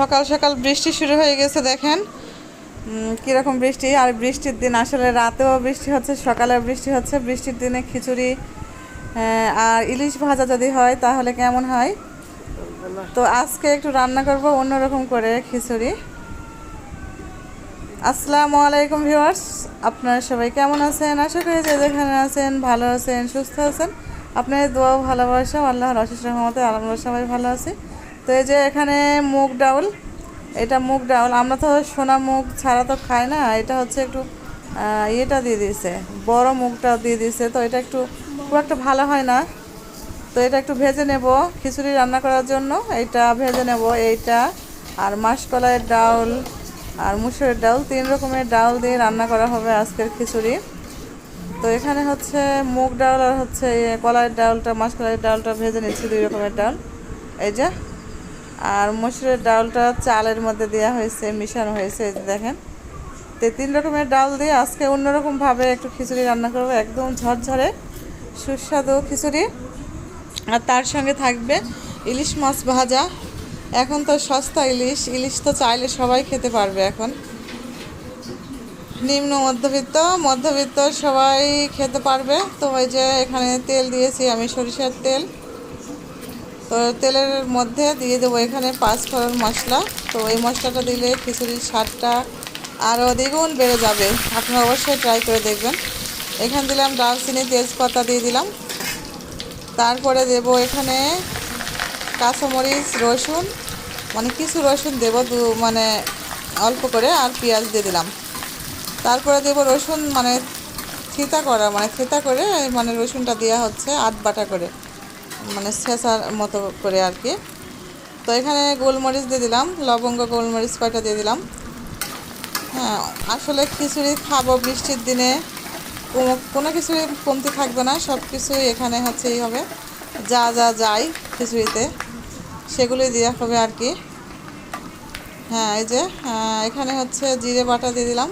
সকাল সকাল বৃষ্টি শুরু হয়ে গেছে, দেখেন। কীরকম বৃষ্টি। আর বৃষ্টির দিন আসলে রাতেও বৃষ্টি হচ্ছে সকালে বৃষ্টি হচ্ছে। বৃষ্টির দিনে খিচুড়ি আর ইলিশ ভাজা যদি হয়, তাহলে কেমন হয়? তো আজকে একটু রান্না করব অন্যরকম করে খিচুড়ি। আসসালামু আলাইকুম ভিউয়ার্স, আপনারা সবাই কেমন আছেন? আশা করি যে যেখানে আছেন, ভালো আছেন, সুস্থ আছেন। আপনাদের দোয়া ভালোবাসা, আল্লাহর অশেষ রহমতে আমরা সবাই ভালো আছি। তো এই যে এখানে মুগ ডাউল, এটা মুগ ডাউল। আমরা তো সোনা মুগ ছাড়া তো খাই না, এটা হচ্ছে একটু ইয়েটা দিয়ে দিয়েছে, বড় মুগটা দিয়ে দিয়েছে। তো এটা একটু খুব একটা ভালো হয় না। তো এটা একটু ভেজে নেব খিচুড়ি রান্না করার জন্য। এইটা ভেজে নেব এইটা আর মাসকলাইয়ের ডাউল আর মুসুরের ডাউল। তিন রকমের ডাউল দিয়ে রান্না করা হবে আজকের খিচুড়ি। তো এখানে হচ্ছে মুগ ডাউল আর হচ্ছে ইয়ে কলাইয়ের ডাউলটা, মাসকলাইয়ের ডাউলটা ভেজে নিচ্ছি, দুই রকমের ডাউল। এই যে আর মসুরের ডালটা চালের মধ্যে দেওয়া হয়েছে, মিশানো হয়েছে দেখেন। তো তিন রকমের ডাল দিয়ে আজকে অন্যরকমভাবে একটু খিচুড়ি রান্না করব, একদম ঝরঝরে সুস্বাদু খিচুড়ি। আর তার সঙ্গে থাকবে ইলিশ মাছ ভাজা। এখন তো সস্তা ইলিশ ইলিশ তো চাইলে সবাই খেতে পারবে এখন। নিম্ন মধ্যবিত্ত মধ্যবিত্ত সবাই খেতে পারবে। তো ওই যে এখানে তেল দিয়েছি আমি সরিষার তেল। তো তেলের মধ্যে দিয়ে দেবো এখানে পাঁচ ফোড়ন মশলা। তো এই মশলাটা দিলে খিচুড়ির স্বাদটা আরও দ্বিগুণ বেড়ে যাবে। আপনারা অবশ্যই ট্রাই করে দেখবেন। এখানে দিলাম দারচিনি, তেজপাতা দিয়ে দিলাম। তারপরে দেব এখানে কাঁচামরিচ, রসুন মানে কিছু রসুন দেব দু মানে অল্প করে আর পেঁয়াজ দিয়ে দিলাম। তারপরে দেব রসুন মানে থিতা করা মানে থিতা করে মানে রসুনটা দেওয়া হচ্ছে আধ বাটা করে। মানে ছেঁচার মতো করে আর কি। তো এখানে গোলমরিচ দিয়ে দিলাম, লবঙ্গ গোলমরিচ কয়টা দিয়ে দিলাম। হ্যাঁ আসলে খিচুড়ি খাব বৃষ্টির দিনে। কোনো কিছুই কমতি থাকবে না, সব কিছুই এখানে হচ্ছে এই হবে। যা যা যায় খিচুড়িতে, সেগুলোই দেওয়া হবে আর কি। হ্যাঁ এই যে এখানে হচ্ছে জিরে বাটা দিয়ে দিলাম।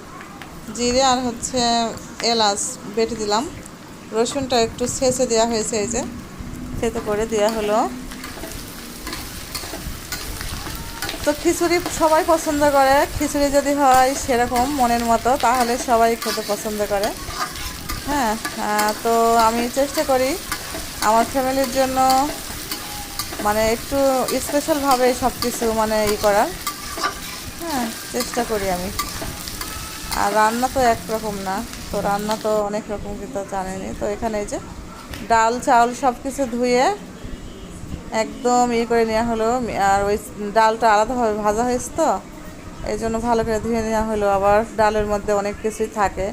জিরে আর হচ্ছে এলাচ বেটে দিলাম। রসুনটা একটু ছেঁচে দেওয়া হয়েছে এই যে। থেতো করে দেওয়া হলো। তো খিচুড়ি সবাই পছন্দ করে। খিচুড়ি যদি হয় সেরকম মনের মতো, তাহলে সবাই খেতে পছন্দ করে। হ্যাঁ তো আমি চেষ্টা করি আমার ফ্যামিলির জন্য মানে একটু স্পেশালভাবে সব কিছু মানে ই করার। হ্যাঁ চেষ্টা করি আমি। আর রান্না তো একরকম না। তো রান্না তো অনেক রকম কিন্তু জানেনি তো এখানে যে ডাল, চাউল সব কিছু ধুয়ে একদম ইয়ে করে নেওয়া হলো। আর ওই ডালটা আলাদাভাবে ভাজা হয়েছে তো, এই জন্য ভালো করে ধুয়ে নেওয়া হলো। আবার ডালের মধ্যে অনেক কিছুই থাকে।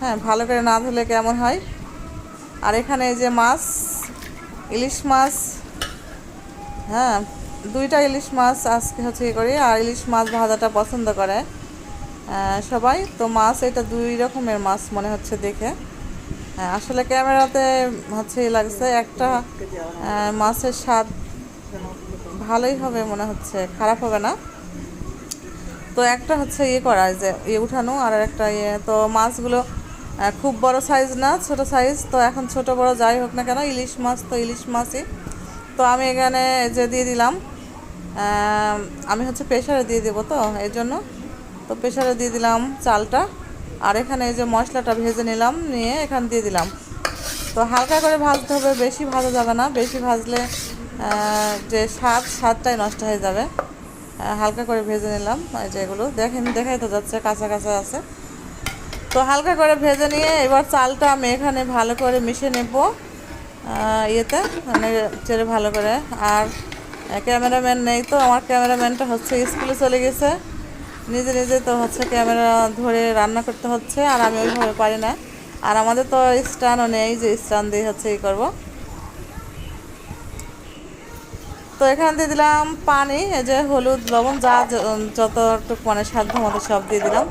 হ্যাঁ ভালো করে না ধুলে কেমন হয়? আর এখানে যে মাছ, ইলিশ মাছ হ্যাঁ দুইটা ইলিশ মাছ আজকে হচ্ছে ইয়ে করি, আর ইলিশ মাছ ভাজাটা পছন্দ করে সবাই। তো মাছ, এটা দুই রকমের মাছ মনে হচ্ছে দেখে। আসলে ক্যামেরাতে হচ্ছে লাগছে, একটা মাছের স্বাদ ভালোই হবে মনে হচ্ছে, খারাপ হবে না। তো একটা হচ্ছে ইয়ে করা যে ইয়ে উঠানো, আর একটা ইয়ে তো মাছগুলো খুব বড় সাইজ না, ছোট সাইজ তো এখন ছোট বড় যাই হোক না কেন, ইলিশ মাছ তো ইলিশ মাছই। তো আমি এখানে যে দিয়ে দিলাম আমি হচ্ছে প্রেশারে দিয়ে দেবো তো এই জন্য। তো প্রেশারে দিয়ে দিলাম চালটা। আর এখানে এই যে মশলাটা ভেজে নিলাম, নিয়ে এখানে দিয়ে দিলাম। তো হালকা করে ভাজতে হবে, বেশি ভাজা যাবে না। বেশি ভাজলে যে স্বাদ, স্বাদটাই নষ্ট হয়ে যাবে। হালকা করে ভেজে নিলাম এই যে এগুলো। দেখেন, দেখাই তো যাচ্ছে, কাঁচা কাঁচা আছে। তো হালকা করে ভেজে নিয়ে এবার চালটা আমি এখানে ভালো করে মিশিয়ে নেব ইয়েতে মানে চেড়ে ভালো করে। আর ক্যামেরাম্যান নেই তো, আমার ক্যামেরাম্যানটা হচ্ছে স্কুলে চলে গেছে। নিজে নিজে তো হচ্ছে ক্যামেরা ধরে রান্না করতে হচ্ছে, আর আমি ওইভাবে পারি না। আর আমাদের তো স্ট্যান্ডও নেই যে স্ট্যান্ড দিয়ে হচ্ছে ই করব। তো এখানে দিয়ে দিলাম পানি, এই যে হলুদ, লবণ, যা যতটুকু মানে সাধ্য মতো সব দিয়ে দিলাম।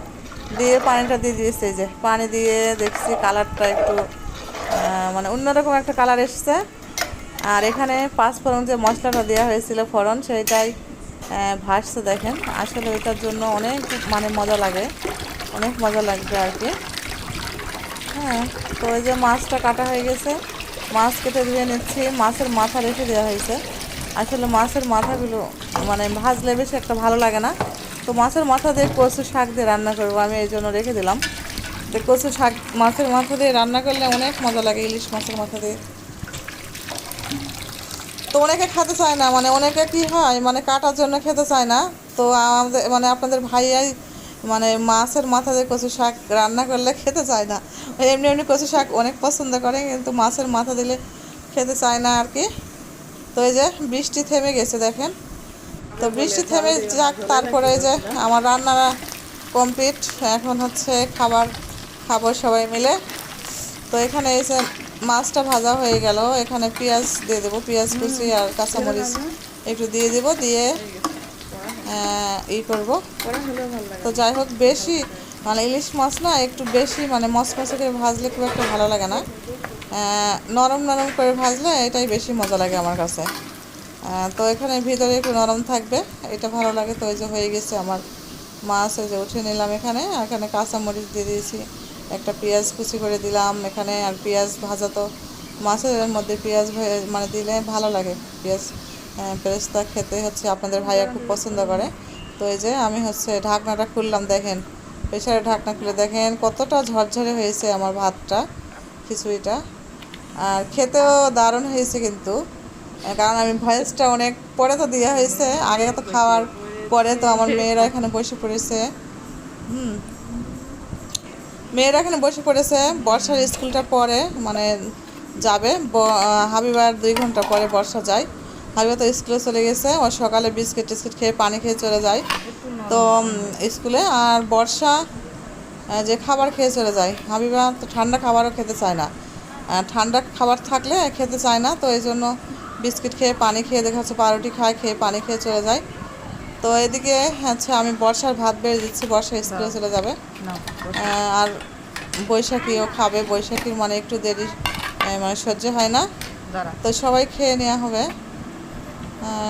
দিয়ে পানিটা দিয়ে দিয়েছে, এই যে পানি দিয়ে দেখছি কালারটা একটু মানে অন্যরকম একটা কালার এসছে। আর এখানে পাঁচ ফোড়ন যে মশলাটা দেওয়া হয়েছিল ফোড়ন, সেইটাই ভাসছে দেখেন। আসলে ওইটার জন্য অনেক মানে মজা লাগে। অনেক মজা লাগবে আর কি। হ্যাঁ তো ওই যে মাছটা কাটা হয়ে গেছে। মাছ কেটে ধুয়ে নিচ্ছি। মাছের মাথা রেখে দেওয়া হয়েছে। আসলে মাছের মাথাগুলো মানে ভাজলে বেশি একটা ভালো লাগে না। তো মাছের মাথা দিয়ে কচু শাক দিয়ে রান্না করব। আমি এই জন্য রেখে দিলাম। তো কচু শাক মাছের মাথা দিয়ে রান্না করলে অনেক মজা লাগে ইলিশ মাছের মাথা দিয়ে। তো অনেকে খেতে চায় না মানে অনেকে কি হয় মানে কাটার জন্য খেতে চায় না। তো আমাদের মানে আপনাদের ভাইয়াই মানে মাছের মাথা দিয়ে কচু শাক রান্না করলে খেতে চায় না। এমনি এমনি কচু শাক অনেক পছন্দ করে, কিন্তু মাছের মাথা দিলে খেতে চায় না আর কি। তো এই যে বৃষ্টি থেমে গেছে দেখেন। তো বৃষ্টি থেমে যাক, তারপরে এই যে আমার রান্না কমপ্লিট। এখন হচ্ছে খাবার খাব সবাই মিলে। তো এখানে এসে মাছটা ভাজা হয়ে গেল। এখানে পেঁয়াজ দিয়ে দেবো পেঁয়াজ কুচি আর কাঁচামরিচ একটু দিয়ে দেবো দিয়ে ই করব। তো যাই হোক বেশি মানে ইলিশ মাছ না একটু বেশি মানে মশমশে করে ভাজলে খুব একটা ভালো লাগে না। নরম নরম করে ভাজলে এটাই বেশি মজা লাগে আমার কাছে। তো এখানে ভিতরে একটু নরম থাকবে এটা ভালো লাগে। তো ওই যে হয়ে গেছে আমার মাছ এই যে উঠে নিলাম এখানে। আর এখানে কাঁচামরিচ দিয়ে দিয়েছি। একটা পেঁয়াজ কুচি করে দিলাম, এখানে আর পেঁয়াজ ভাজা তো মাছের মধ্যে পেঁয়াজ মানে দিলে ভালো লাগে। পেঁয়াজ পেঁয়াজটা খেতে হচ্ছে আপনাদের ভাইয়া খুব পছন্দ করে। তো এই যে আমি হচ্ছে ঢাকনাটা খুললাম, দেখেন। প্রেশারের ঢাকনা খুলে দেখেন, কতটা ঝরঝরে হয়েছে আমার ভাতটা, খিচুড়িটা। আর খেতেও দারুণ হয়েছে কিন্তু। কারণ আমি ভয়েসটা অনেক, পরে তো দেওয়া হয়েছে, আগে তো খাওয়ার পরে তো আমার মেয়েরা এখানে বসে পড়েছে। হুম মেয়েরা এখানে বসে পড়েছে, বর্ষার স্কুলটা পরে মানে যাবে। হাবিবার দুই ঘণ্টা পরে বর্ষা যায়। হাবিবা তো স্কুলে চলে গেছে, ও সকালে বিস্কিট টিস্কিট খেয়ে পানি খেয়ে চলে যায়। তো স্কুলে, আর বর্ষা যে খাবার খেয়ে চলে যায়। হাবিবা তো ঠান্ডা খাবারও খেতে চায় না। ঠান্ডা খাবার থাকলে খেতে চায় না, তো এই জন্য বিস্কিট খেয়ে পানি খেয়ে দেখা যাচ্ছে, পাউরুটি খায়, খেয়ে পানি খেয়ে চলে যায়। তো এদিকে আচ্ছা আমি বর্ষার ভাত বেড়ে দিচ্ছি বর্ষা স্কুলে চলে যাবে। আর বৈশাখীও খাবে বৈশাখীর মানে একটু দেরি মানে সহ্য হয় না। তো সবাই খেয়ে নেওয়া হবে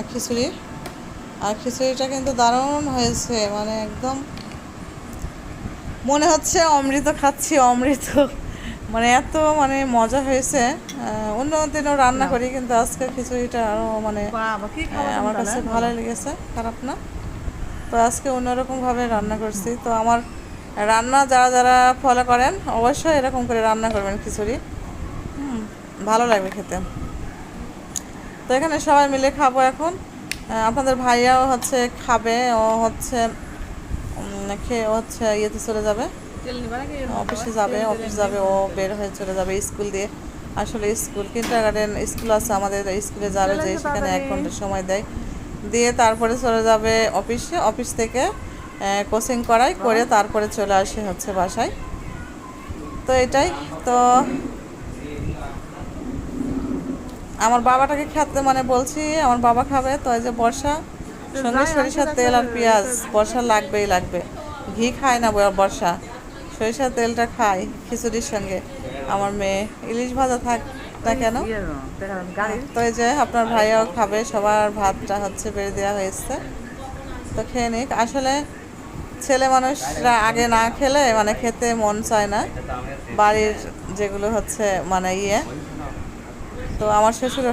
খিচুড়ি। আর খিচুড়িটা কিন্তু দারুণ হয়েছে মানে একদম মনে হচ্ছে অমৃত খাচ্ছি অমৃত। মানে এত মানে মজা হয়েছে। অন্য দিনও রান্না করি কিন্তু আজকে খিচুড়িটা আরও মানে আমার কাছে ভালোই লেগেছে খারাপ না। তো আজকে অন্যরকমভাবে রান্না করছি। তো আমার রান্না যারা যারা ফলো করেন অবশ্যই এরকম করে রান্না করবেন খিচুড়ি। হুম, ভালো লাগবে খেতে। তো এখানে সবাই মিলে খাব এখন। আপনাদের ভাইয়াও হচ্ছে খাবে ও হচ্ছে খেয়ে হচ্ছে ইয়েতে চলে যাবে। অফিসে যাবে অফিস যাবে ও বের হয়ে চলে যাবে স্কুল দিয়ে। আসলে স্কুল কিন্টার গার্ডেন স্কুল আছে আমাদের স্কুলে যাবে যে সেখানে এক ঘণ্টা সময় দেয়। দিয়ে তারপরে চলে যাবে অফিসে অফিস থেকে কোচিং করাই করে তারপরে চলে আসে হচ্ছে বাসায়। তো এটাই তো আমার বাবাটাকে খেতে মানে বলছি আমার বাবা খাবে তো এই যে বর্ষা সঙ্গে সরিষার তেল আর পেঁয়াজ বর্ষা লাগবেই লাগবে। ঘি খায় না বর্ষা। সরিষার তেলটা খায় খিচুড়ির সঙ্গে। আমার মেয়ে ইলিশ ভাজা থাক না কেন? ইয়ে তো এই যে আপনার ভাইয়াও খাবে সবার ভাতটা হচ্ছে বেড়ে দেওয়া হয়েছে। তো খেয়ে নিক। আসলে ছেলে মানুষরা আগে না খেলে মানে খেতে মন চায় না। বাড়ির যেগুলো হচ্ছে মানে ইয়ে। তো আমার শ্বশুর